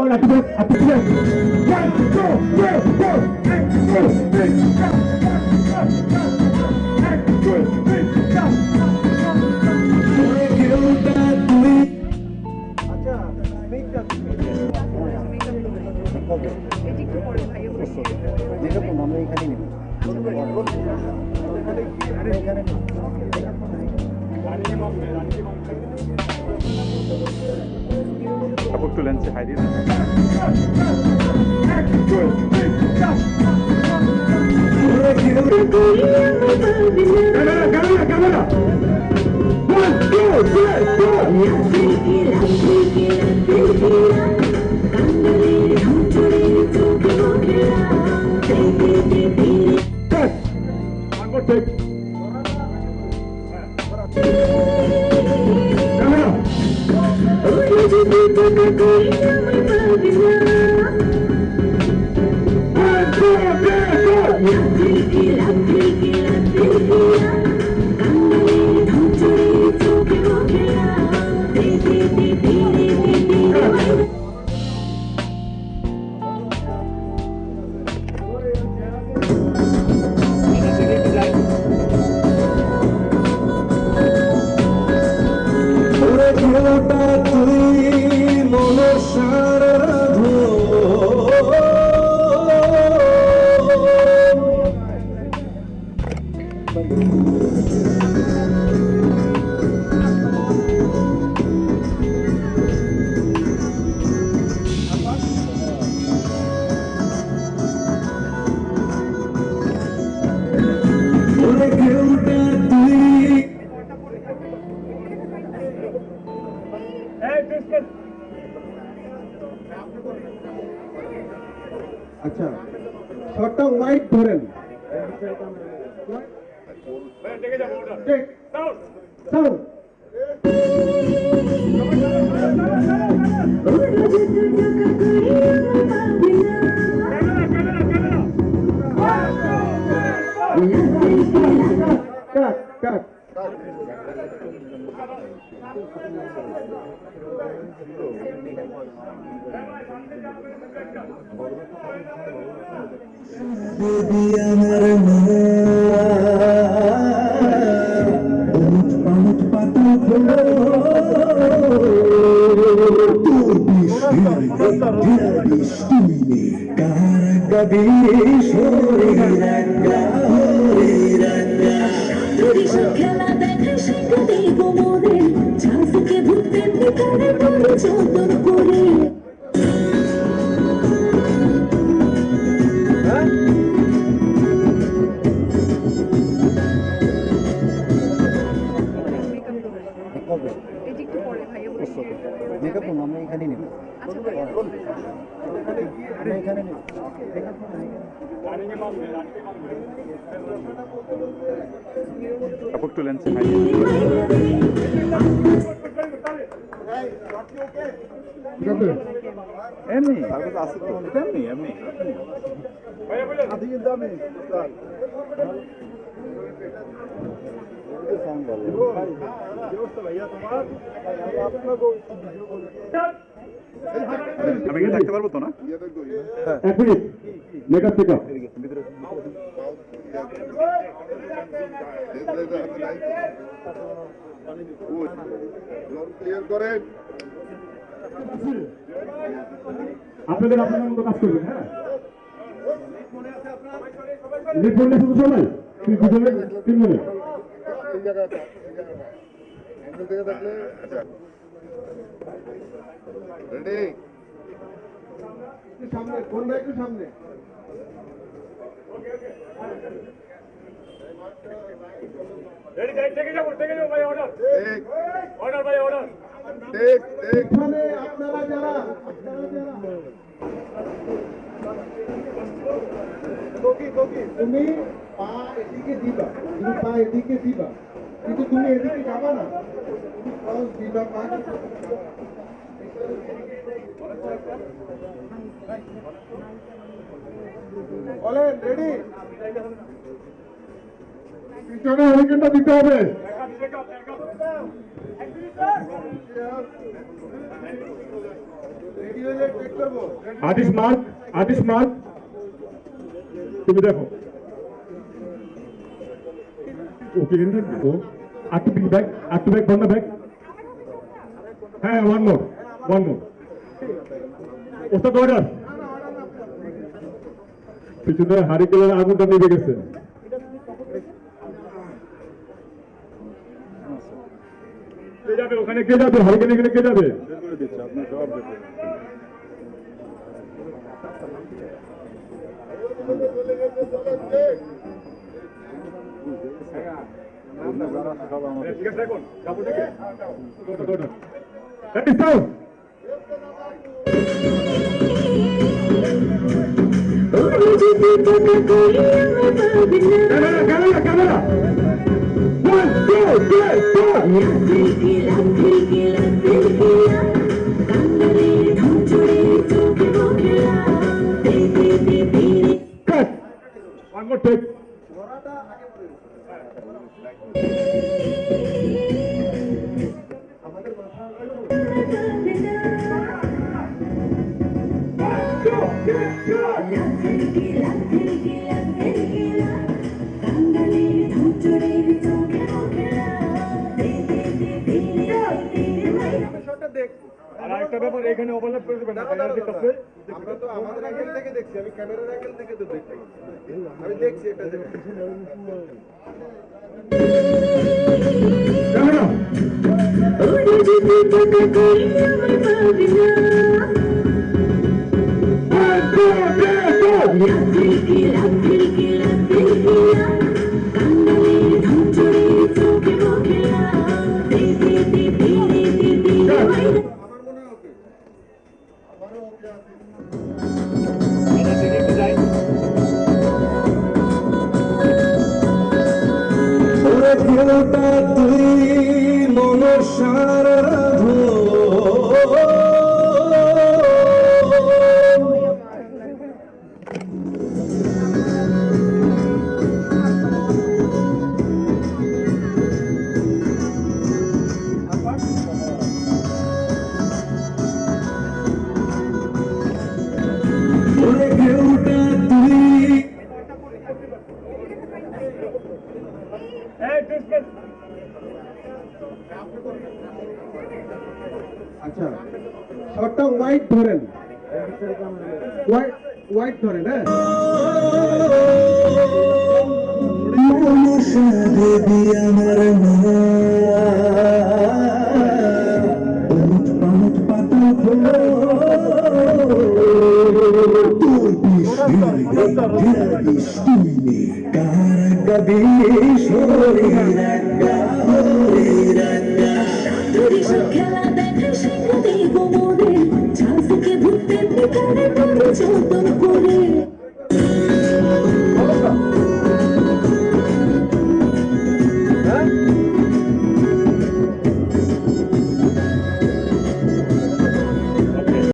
Ahora tú ves a tu pies. One, two, three, four, eight, two, three, I'm se hiding. Thank. আচ্ছা শটটা wide ধরেন Take. Sound. Cut, cut. আমার পাউট পাতা হলো তোর বৃষ্টি বলছি মেকআপ রুম আমরা এখানে নেব। আচ্ছা আমরা এখানে এমনি? এমনি এমনি। আমি কি থাকতে পারব তো না? এক মিনিট মেকআপ আপনাদের আপনাদের মতো কাজ করবেন হ্যাঁ? শুধু সবাই তিন মিনিট এই জায়গাটা এই জায়গাটা অন্য থেকে থাকলে রেডি সামনে কোনটা একটু সামনে ঠিক ঠিক ঠিক আপনারা যারা আপনারা যারা তুমি পা এদিকে দিবা তুমি পা এদিকে দিবা কিন্তু তুমি এদিকে যাবা না তুমি ক্রস দিবা পা বলেন রেডি পিছনে হরিকেনটা দিতে হবে ready artist mark artist mark তুমি দেখো ওকে ও আটটু পিক ব্যাক আটটু ব্যাক বন্ধ ব্যাক হ্যাঁ ওয়ান মোর ওয়ান মোর ওস্তাদ অর্ডার পিছনে হারিকেলের আগুনটা নেমে গেছে। কে যাবে ওখানে, কে যাবে? কে যাবে বের করে দিচ্ছে আপনার Camera, camera, camera. One, two, three, four. Tirkila, tirkila, tirkila. Kandare, dhamchure, choke, bokila. Tirkila, tirkila. Cut. One more take. আর একটা ব্যাপার এখানে ওভারল্যাপ করে দেবেন আমরা তো আমাদের অ্যাঙ্গেল থেকে দেখছি আমি ক্যামেরার অ্যাঙ্গেল থেকে তো দেখছি। আমি দেখছি এটা দেখছি তুই আচ্ছা শর্টটা হোয়াইট ধরেন। হোয়াইট হোয়াইট ধরেন হ্যাঁ? দেবী আমার কার কবি করে ঝাঁসকে ভুতে পিঠে করে যতন করে।